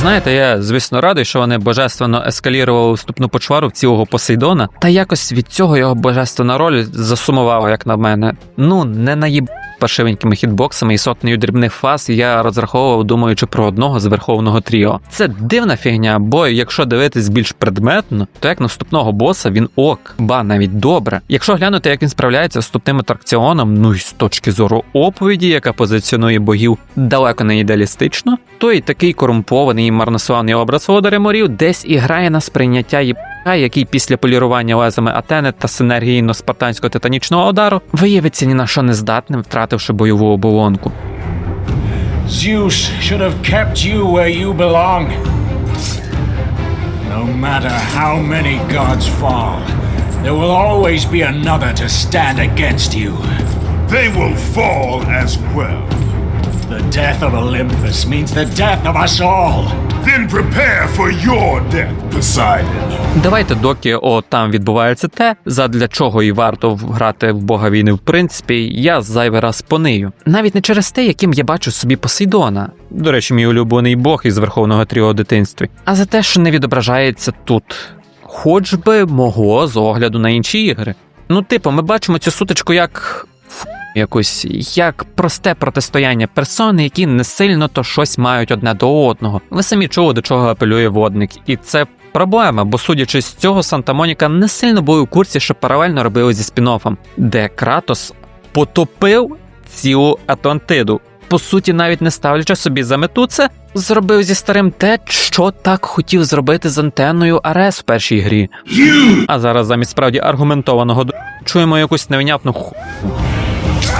Знаєте, я звісно радий, що вони божественно ескалірували вступну почвару в цілого Посейдона, та якось від цього його божественна роль засумувала, як на мене. Ну, не наїб паршивенькими хітбоксами і сотнею дрібних фаз я розраховував, думаючи про одного з верховного тріо. Це дивна фігня, бо якщо дивитись більш предметно, то як наступного боса він ок, ба навіть добре. Якщо глянути, як він справляється з вступним атракціоном, ну і з точки зору оповіді, яка позиціонує богів далеко не ідеалістично, то і такий корумпований і марнославний образ володаря морів десь і грає на сприйняття їб. Який після полірування лезами Атени та синергійно спартанського титанічного удару виявиться ні на що не здатним, втративши бойову оболонку. Zeus should have kept you where you belong. No matter how many gods fall, there will always be another to stand against you. They will fall as well. The death of Olympus means the death of us all. Then prepare for your death, Poseidon. Давайте, доки о там відбувається те, задля чого і варто грати в бога війни, в принципі, я зайвий раз понию. Навіть не через те, яким я бачу собі Посейдона. До речі, мій улюблений бог із верховного тріо у дитинстві, а за те, що не відображається тут, хоч би могло з огляду на інші ігри. Ну, типу, ми бачимо цю сутичку як. Фу, Якось як просте протистояння персони, які не сильно то щось мають одне до одного. Ви самі чули, до чого апелює водник, і це проблема, бо судячи з цього, Санта Моніка не сильно були у курсі, що паралельно робили зі спін-оффом, де Кратос потопив цілу Атлантиду. По суті, навіть не ставлячи собі за мету це, зробив зі старим те, що так хотів зробити з антенною Арес в першій грі. А зараз замість справді аргументованого чуємо якусь невнятну ху.